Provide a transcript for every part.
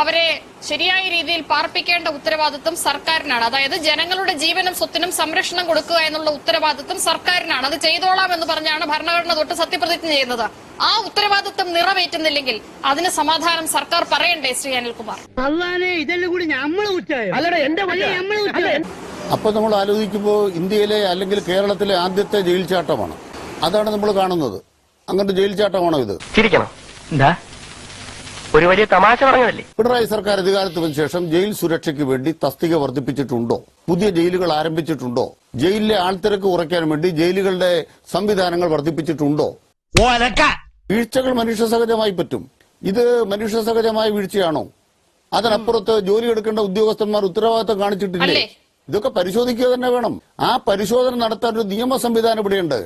അവരെ ശരിയായ രീതിയിൽ പാർപ്പിക്കേണ്ട ഉത്തരവാദിത്വം സർക്കാരിനാണ്. അതായത് ജനങ്ങളുടെ ജീവനും സ്വത്തിനും സംരക്ഷണം കൊടുക്കുക എന്നുള്ള ഉത്തരവാദിത്വം സർക്കാരിനാണ്. അത് ചെയ്തോളാം എന്ന് പറഞ്ഞാണ് ഭരണഘടന തൊട്ട് സത്യപ്രതിജ്ഞ ചെയ്യുന്നത്. ആ ഉത്തരവാദിത്വം നിറവേറ്റുന്നില്ലെങ്കിൽ അതിന് സമാധാനം സർക്കാർ പറയണ്ടേ ശ്രീ അനിൽകുമാർ? അപ്പൊ നമ്മൾ ആലോചിക്കുമ്പോൾ ഇന്ത്യയിലെ അല്ലെങ്കിൽ കേരളത്തിലെ ആദ്യത്തെ ജയിൽ ചാട്ടമാണ്. അതാണ് നമ്മൾ കാണുന്നത്. അങ്ങനത്തെ ജയിൽ ചാട്ടമാണോ ഇത്? ചിരിക്കണം. എന്താ? ഒരു വലിയ തമാശ പറഞ്ഞതല്ലേ? പിണറായി സർക്കാർ അധികാരത്തിന് ശേഷം ജയിൽ സുരക്ഷയ്ക്ക് വേണ്ടി തസ്തിക വർദ്ധിപ്പിച്ചിട്ടുണ്ടോ? പുതിയ ജയിലുകൾ ആരംഭിച്ചിട്ടുണ്ടോ? ജയിലിലെ ആൾത്തിരക്ക് കുറയ്ക്കാൻ വേണ്ടി ജയിലുകളുടെ സംവിധാനങ്ങൾ വർദ്ധിപ്പിച്ചിട്ടുണ്ടോ? വീഴ്ചകൾ മനുഷ്യ സഹജമായി പറ്റും. ഇത് മനുഷ്യ സഹജമായ വീഴ്ചയാണോ? അതിനപ്പുറത്ത് ജോലി എടുക്കേണ്ട ഉദ്യോഗസ്ഥന്മാർ ഉത്തരവാദിത്തം കാണിച്ചിട്ടില്ലേ? ഇതൊക്കെ പരിശോധിക്കുക തന്നെ വേണം. ആ പരിശോധന നടത്താൻ ഒരു നിയമ സംവിധാനം ഇവിടെയുണ്ട്.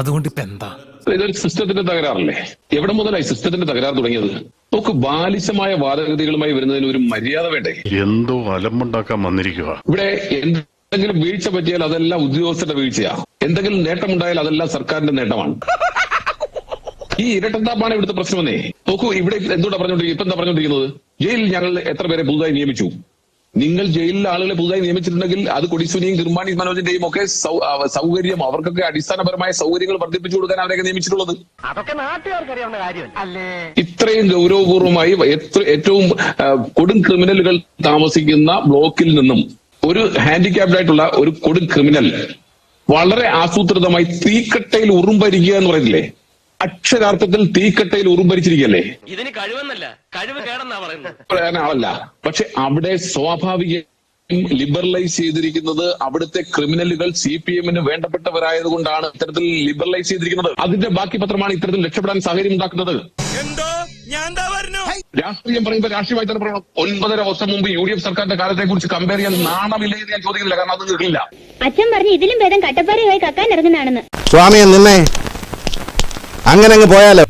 അതുകൊണ്ട് ഇപ്പൊ എന്താ? ഇതൊരു സിസ്റ്റത്തിന്റെ തകരാറല്ലേ? എവിടെ മുതലായി സിസ്റ്റത്തിന്റെ തകരാറ് തുടങ്ങിയത്? നമുക്ക് ബാലിശമായ വാദഗതികളുമായി വരുന്നതിന് ഒരു മര്യാദ വേണ്ടേ? എന്തോ അലമ്പുണ്ടാക്കാൻ വന്നിരിക്കുക ഇവിടെ എന്തെങ്കിലും വീഴ്ച പറ്റിയാൽ അതെല്ലാം ഉദ്യോഗസ്ഥരുടെ വീഴ്ചയാ. എന്തെങ്കിലും നേട്ടമുണ്ടായാൽ അതെല്ലാം സർക്കാരിന്റെ നേട്ടമാണ്. ഈ ഇരട്ടത്താപ്പാണ് ഇവിടുത്തെ പ്രശ്നമെന്നേ നോക്കൂ ഇവിടെ എന്തുകൊണ്ടാണ് പറഞ്ഞോണ്ടിരിക്കുന്നത് ഇപ്പൊ എന്താ പറഞ്ഞോണ്ടിരിക്കുന്നത് ജയിലിൽ ഞങ്ങൾ എത്ര പേരെ പുതുതായി നിയമിച്ചു? നിങ്ങൾ ജയിലിലെ ആളുകളെ പുതുതായി നിയമിച്ചിട്ടുണ്ടെങ്കിൽ അത് കൊടിസുനിയും കിർമാണി മനോജിന്റെയും ഒക്കെ സൗ- സൗകര്യം അവർക്കൊക്കെ അടിസ്ഥാനപരമായ സൗകര്യങ്ങൾ വർദ്ധിപ്പിച്ചു കൊടുക്കാൻ അവരെയൊക്കെ നിയമിച്ചിട്ടുള്ളത്. അതൊക്കെ നാട്ടുകാർക്ക് അറിയാവുന്ന കാര്യമല്ല? അല്ലേ? ഇത്രയും ഗൗരവപൂർവമായി ഏറ്റവും കൊടും ക്രിമിനലുകൾ താമസിക്കുന്ന ബ്ലോക്കിൽ നിന്നും ഒരു ഹാൻഡിക്യാപ്ഡ് ആയിട്ടുള്ള ഒരു കൊടും ക്രിമിനൽ വളരെ ആസൂത്രിതമായി തീക്കട്ടയിൽ ഉറുമ്പരിക്കുക എന്ന് പറയുന്നില്ലേ? അക്ഷരാർത്ഥത്തിൽ തീക്കട്ടയിൽ ഉറുമ്പരിച്ചിരിക്കല്ലേ ഇതിന് കഴിവെന്നല്ല കഴിവ് കേടെന്നാ പറയുന്നത്. പറയാൻ ആളല്ല പക്ഷെ അവിടെ സ്വാഭാവിക ലിബറലൈസ് ചെയ്തിരിക്കുന്നത് അവിടുത്തെ ക്രിമിനലുകൾ സി പി എമ്മിന് വേണ്ടപ്പെട്ടവരായത് കൊണ്ടാണ് ഇത്തരത്തിൽ ലിബറലൈസ് ചെയ്തിരിക്കുന്നത്. അതിന്റെ ബാക്കി പത്രമാണ് ഇത്തരത്തിൽ രക്ഷപ്പെടാൻ സാഹചര്യം ഉണ്ടാക്കുന്നത്. എന്തോ? ഞാൻ രാഷ്ട്രീയം പറയുമ്പോൾ രാഷ്ട്രീയമായി തന്നെ പറയണം. ഒൻപതര വർഷം മുമ്പ് യു ഡി എഫ് സർക്കാരിന്റെ കാലത്തെ കുറിച്ച് കമ്പയർ ചെയ്യാൻ നാണമില്ലേ എന്ന് ഞാൻ ചോദിക്കുന്നില്ല. കാരണം അത് അച്ഛൻ പറഞ്ഞു ഇതിലും ഭേദം കട്ടപ്പാറയുമായി കക്കാൻ ഇറങ്ങുന്നതാണെന്ന്. സ്വാമിയെ നിന്നേ അങ്ങനെ അങ്ങ് പോയാലോ?